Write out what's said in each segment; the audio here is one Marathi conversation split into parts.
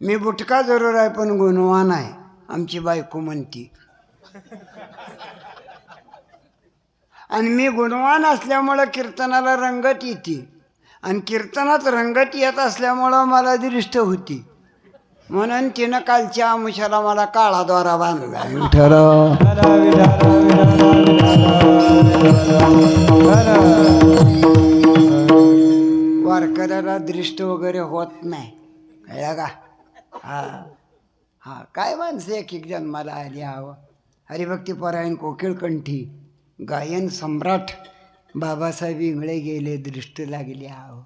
मी बुटका जरूर आहे पण गुणवान आहे आमची बायको म्हणती. आणि मी गुणवान असल्यामुळं कीर्तनाला रंगत येते. आणि कीर्तनात रंगत येत असल्यामुळं मला दृष्ट होती. म्हणून तिनं कालच्या आमुषाला मला काळा द्वारा बांधला. वारकऱ्याला दृष्ट वगैरे होत नाही. कळलं का? हा. हा काय माणसं एक एक जन्माला आली हवं? हरिभक्ती परायण कोकिळकंठी गायन सम्राट बाबासाहेब इंगळे गेले दृष्ट लागली हवं.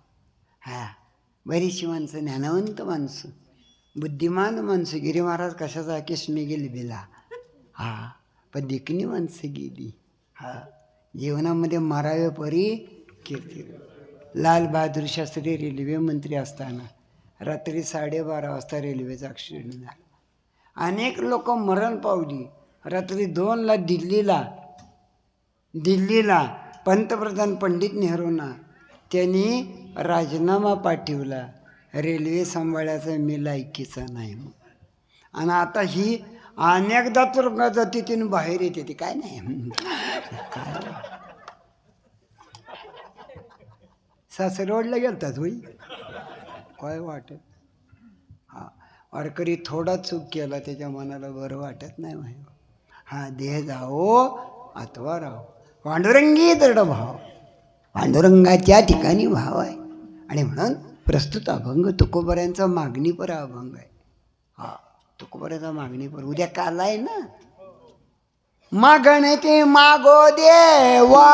हा बरीचशी माणसं ज्ञानवंत माणसं बुद्धिमान माणसं गिरी महाराज कशाचा किसमी गेली बिला? हा पण देखणी माणसं गेली. हा जीवनामध्ये मारावे परी कीर्ती. लाल बहादूर शास्त्री रेल्वे मंत्री असताना. रात्री साडेबारा वाजता रेल्वेचा ॲक्सिडेंट झाला. अनेक लोक मरण पावली. रात्री दोनला दिल्लीला दिल्लीला पंतप्रधान पंडित नेहरूंना त्यांनी राजीनामा पाठवला. रेल्वे सांभाळायचा मी लायकीचा नाही मग आणि आता ही अनेकदा तर जाती बाहेर येते ती. काय नाही काय गेलतात होई काय वाटत हा वारकरी थोडा चूक केला त्याच्या मनाला बरं वाटत नाही माही हा देह जाओ अथवा राहो. पांडुरंगी दृढ भाव पांडुरंगाच्या ठिकाणी भाव आहे आणि म्हणून प्रस्तुत अभंग तुकोबऱ्यांचा मागणीपर अभंग आहे. हा तुकोबऱ्याचा मागणीपर. उद्या काल आहे ना? मागणे मागो देवा.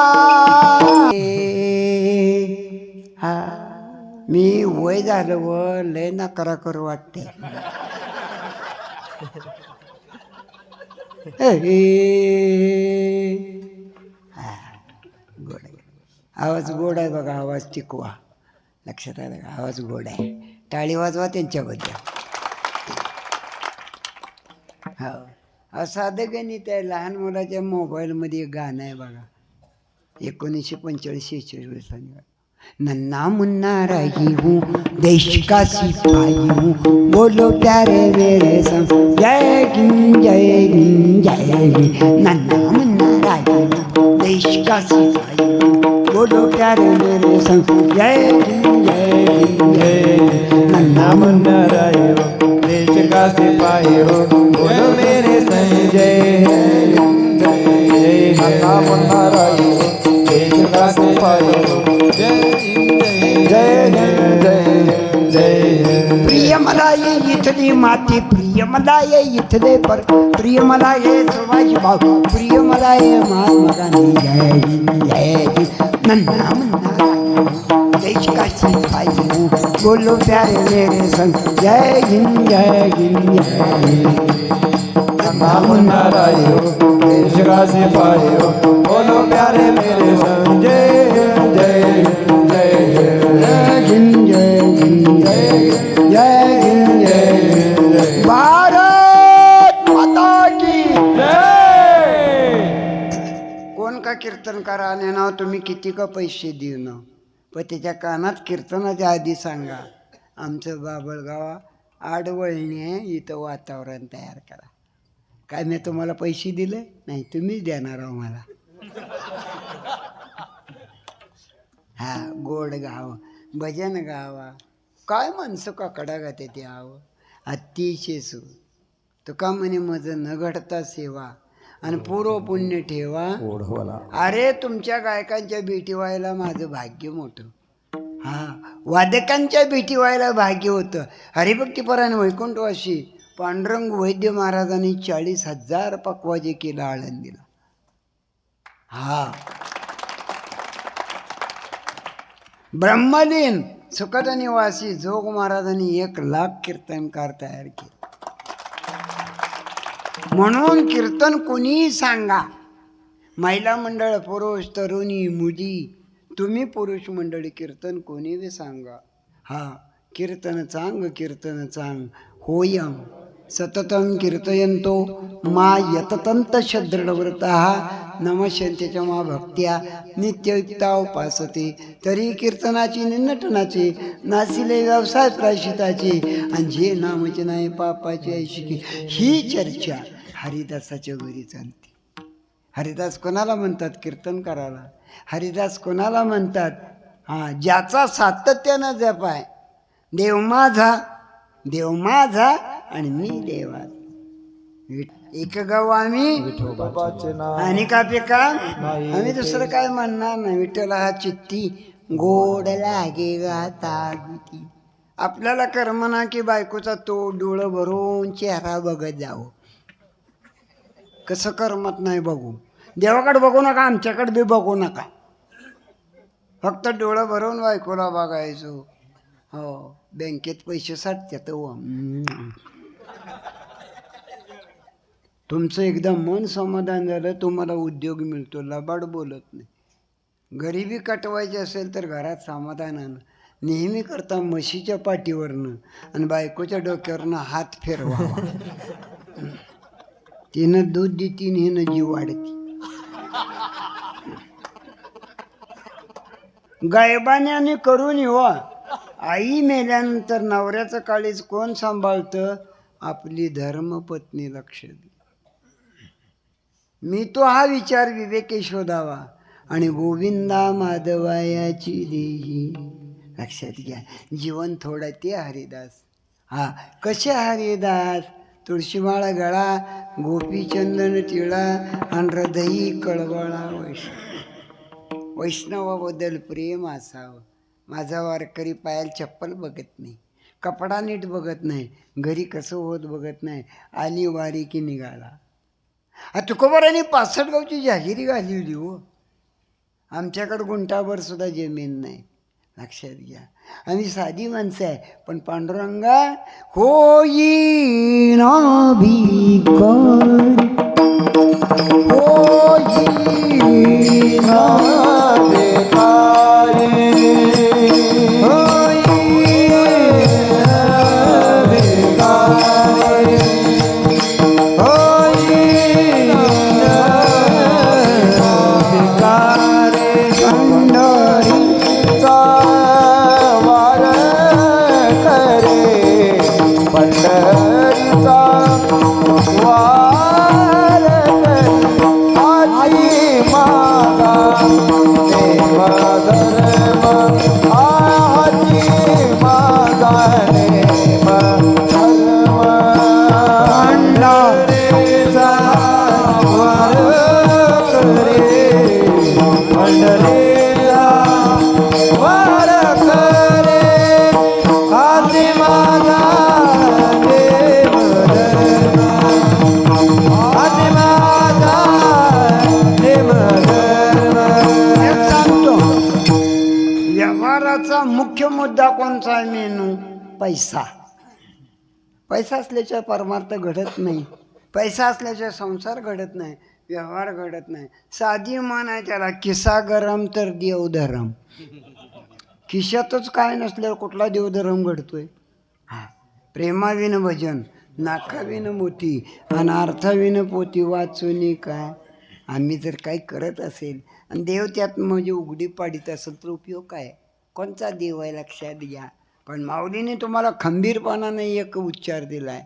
हा. मी वय झालं व लय नकारा करू वाटते गोड आहे. आवाज गोड आहे बघा आवाज टिकवा. लक्षात आलं का आवाज गोड आहे. टाळी वाजवा त्यांच्याबद्दल. हो. साधं गणित आहे लहान मुलाच्या मोबाईलमध्ये गाणं आहे बघा. एकोणीसशे पंचेचाळीस शेहेचाळीस नन्ना मुन्ना रही हूँ देश का सिपाही हूँ बोलो प्यारे मेरे संग जय गिन जय गिन जय गिन नन्ना मुन्ना रही हूँ देश का सिपाही हूँ बोलो प्यारे मेरे संग जय गिन जय गिन जय नन्ना मुन्ना रही हूँ देश का सिपाही हूँ बोलो मेरे संजय जय नन्ना मुन्ना राय हो जय जय जय जय जय प्रिय मला ये इथली माती प्रिय मला ये इथले पर प्रिय मला ये सुभाष भाऊ प्रिय मला ये महात्मा गांधी जय जय नन्ना मन्ना देश का सिपाही बोलो प्यारे मेरे संग जय हिंद जय हिंद जय हिंद. नन्ना मुन्ना राय हो देश का सिपाही का कीर्तन करा आणि ना तुम्ही किती का पैसे देऊ ना पण त्याच्या कानात कीर्तनाच्या आधी सांगा. आमचं बाबळगाव आडवळणी आहे इथं वातावरण तयार करा. काय मी तुम्हाला पैसे दिले? नाही तुम्हीच देणार आहो मला. हा गोड गाव भजन गावा काय माणसं काकडा गाते ते आव अतिशय सु तुका म्हणे माझं न घडता सेवा. आणि पूर्व पुण्य ठेवा. ओढवाला. अरे तुमच्या गायकांच्या भेटी व्हायला माझं भाग्य मोठं. हा वादकांच्या भेटी व्हायला भाग्य होतं. हरिभक्तीपराने वैकुंठवासी पांडुरंग वैद्य महाराजांनी चाळीस हजार पकवाजे केलं आळंदीला. हा. ब्रह्मलीन सुखद निवासी जोग महाराजांनी एक लाख कीर्तनकार तयार केले. म्हणून कीर्तन कोणीही सांगा. महिला मंडळ पुरुष तरुणी मुली तुम्ही पुरुष मंडळी कीर्तन कोणी बी सांगा. हा कीर्तन चांग कीर्तन चांग होयम सततम कीर्तयंतो मा यततंत शदृढव्रत नमशंतेच्या मा भक्त्या नित्ययुक्ता उपासते. तरी कीर्तनाची निन्नटनाचे नासिले व्यवसाय प्राशिताची आणि जे नामचे नाही पापाची ऐशिकी ही चर्चा हरिदासाच्या घरी चालते हरिदास कोणाला म्हणतात कीर्तन करायला हरिदास कोणाला म्हणतात? हा ज्याचा सातत्यानं जप आहे. देव माझा देव माझा आणि मी देवा. एक गाव आम्ही. आणि का पिका? आम्ही दुसरं काय म्हणणार नाही. विठ्ठला हा चित्ती गोड लागे गुती आपल्याला करमना की बायकोचा तो डोळं भरून चेहरा बघत जावं. कसं करमत नाही बघू. देवाकडे बघू नका आमच्याकडे बी बघू नका. फक्त डोळं भरून बायकोला बघायचो. हो बँकेत पैसे साठतात हो. तुमचं एकदम मन समाधान झालं तुम्हाला उद्योग मिळतो. लबाड बोलत नाही. गरिबी कटवायची असेल तर घरात समाधानानं नेहमी करता म्हशीच्या पाठीवरनं आणि बायकोच्या डोक्यावरनं हात फिरवावा. तिनं दूध देती आणि हिनं जीव वाढती. गायबाने करून येवा हो. आई मेल्यानंतर नवऱ्याचं काळीज कोण सांभाळतं? आपली धर्मपत्नी लक्ष दे मी तो हा विचार विवेके शोधावा. आणि गोविंदा माधवायाची देही. लक्षात घ्या जीवन थोडं ते हरिदास. हा कसे हरिदास? तुळशीमाळा गळा गोपीचंदन तिळा आणि हृदयी कळवळा वैष्णव. वैष्णवाबद्दल प्रेम असावं. माझा वारकरी पायाला चप्पल बघत नाही. कपडा नीट बघत नाही. घरी कसं होत बघत नाही. आली वारी की निघाला. हा तुकोबारांनी पासष्ट गावची जाहिरी घाली होती हो. आमच्याकडं गुंठाभर सुद्धा जमीन नाही. लक्षात घ्या आम्ही साधी माणसं आहे पण पांडुरंगा होई ना पैसा. पैसा असल्याच्या परमार्थ घडत नाही. पैसा असल्याच्या संसार घडत नाही व्यवहार घडत नाही. साधी मान आहे त्याला किसा गरम तर देवधरम खिशातच काय नसल्यावर कुठला देवधरम घडतोय? हा. प्रेमाविन भजन नाकाविन मोती आणि पोती वाचून काय आम्ही जर काही करत असेल आणि देव त्यात म्हणजे उघडी पाडीत असेल तर उपयोग काय? कोणचा देव आहे लक्षात घ्या. पण माऊलीने तुम्हाला खंबीरपणाने एक उच्चार दिला आहे